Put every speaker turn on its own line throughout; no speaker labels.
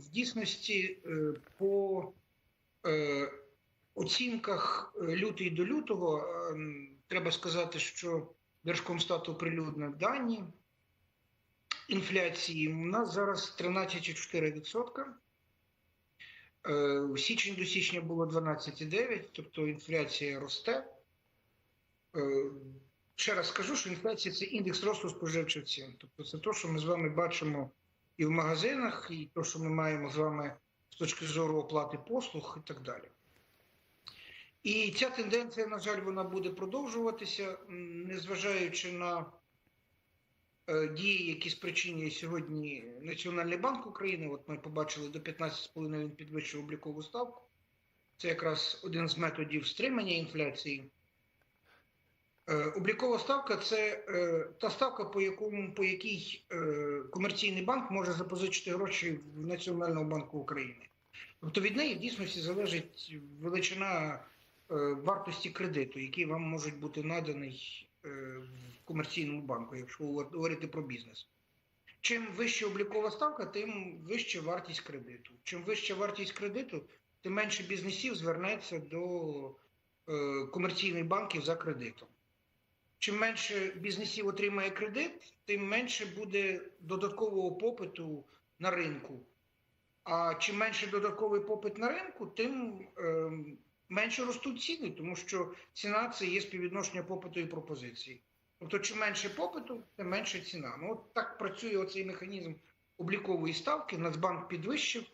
в дійсності е, по е, оцінках е, лютий до лютого треба сказати, що Держкомстат оприлюднив дані інфляції. У нас зараз 13,4%. Е, в Січень до січня було 12,9%, тобто інфляція росте. Ще раз скажу, що інфляція це індекс росту споживчих цін. Тобто це те, що ми з вами бачимо і в магазинах, і те, що ми маємо з вами з точки зору оплати послуг і так далі. І ця тенденція, на жаль, вона буде продовжуватися, незважаючи на е, дії, які спричинює сьогодні Національний банк України. От ми побачили до 15,5 він підвищив облікову ставку. Це якраз один з методів стримання інфляції. Е, Облікова ставка це е, та ставка, по якому по якій е, комерційний банк може запозичити гроші в Національному банку України. Тобто від неї в дійсності залежить величина вартості кредиту, який вам можуть бути наданий в комерційному банку, якщо ви говорите про бізнес. Чим вища облікова ставка, тим вища вартість кредиту. Чим вища вартість кредиту, тим менше бізнесів звернеться до комерційних банків за кредитом. Чим менше бізнесів отримає кредит, тим менше буде додаткового попиту на ринку. А чим менше додатковий попит на ринку, тим е, менше ростуть ціни, тому що ціна це є співвідношення попиту і пропозиції. Тобто, чим менше попиту, тим менше ціна. Ну от так працює оцей механізм облікової ставки. Нацбанк підвищив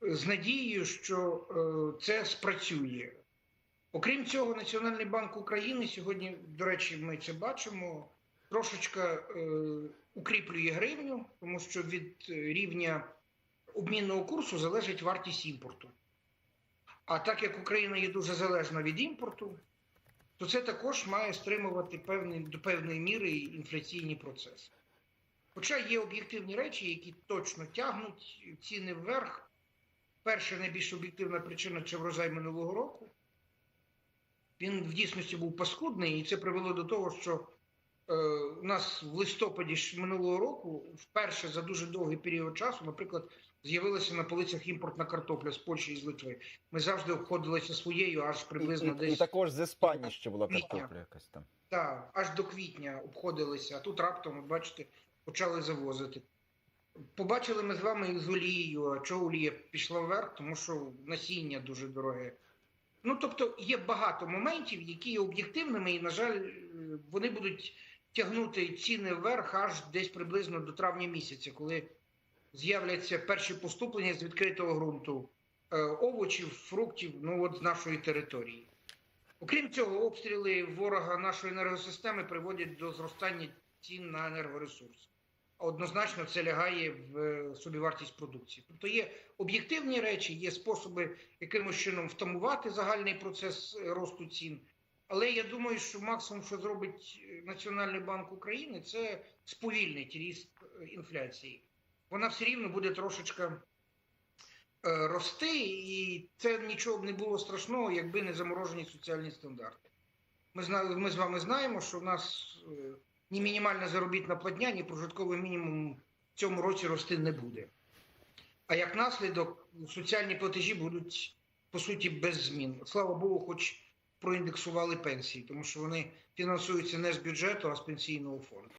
з надією, що е, це спрацює. Окрім цього, Національний банк України сьогодні, до речі, ми це бачимо, трошечка е, укріплює гривню, тому що від е, рівня обмінного курсу залежить вартість імпорту. А так як Україна є дуже залежна від імпорту, то це також має стримувати певний, до певної міри інфляційні процеси. Хоча є об'єктивні речі, які точно тягнуть ціни вверх. Перша найбільш об'єктивна причина це врожай минулого року. Він в дійсності був паскудний, і це привело до того, що е, у нас в листопаді минулого року вперше за дуже довгий період часу, наприклад, з'явилася на полицях імпортна картопля з Польщі і з Литви. Ми завжди обходилися своєю аж приблизно
і,
десь
і також з Іспанії ще була
Квітня.
картопля якась там.
так, аж до квітня обходилися, а тут раптом, бачите, почали завозити. Побачили ми з вами з олією, а чого олія пішла вверх, тому що насіння дуже дороге. Ну, тобто є багато моментів, які є об'єктивними, і, на жаль, е, вони будуть тягнути ціни вверх аж десь приблизно до травня місяця, коли з'являться перші поступлення з відкритого ґрунту е, овочів, фруктів, ну от з нашої території. Окрім цього, обстріли ворога нашої енергосистеми приводять до зростання цін на енергоресурси. Однозначно це лягає в е, собівартість продукції. Тобто є об'єктивні речі, є способи якимось чином втамувати загальний процес е, росту цін. Але я думаю, що максимум, що зробить е, Національний банк України, це сповільнить ріст інфляції. Вона все рівно буде трошечка рости, і це нічого б не було страшного, якби не заморожені соціальні стандарти. Ми, ми з вами знаємо, що в нас ні мінімальна заробітна платня, ні прожитковий мінімум в цьому році рости не буде. А як наслідок, соціальні платежі будуть по суті без змін. Слава Богу, хоч проіндексували пенсії, тому що вони фінансуються не з бюджету, а з пенсійного фонду.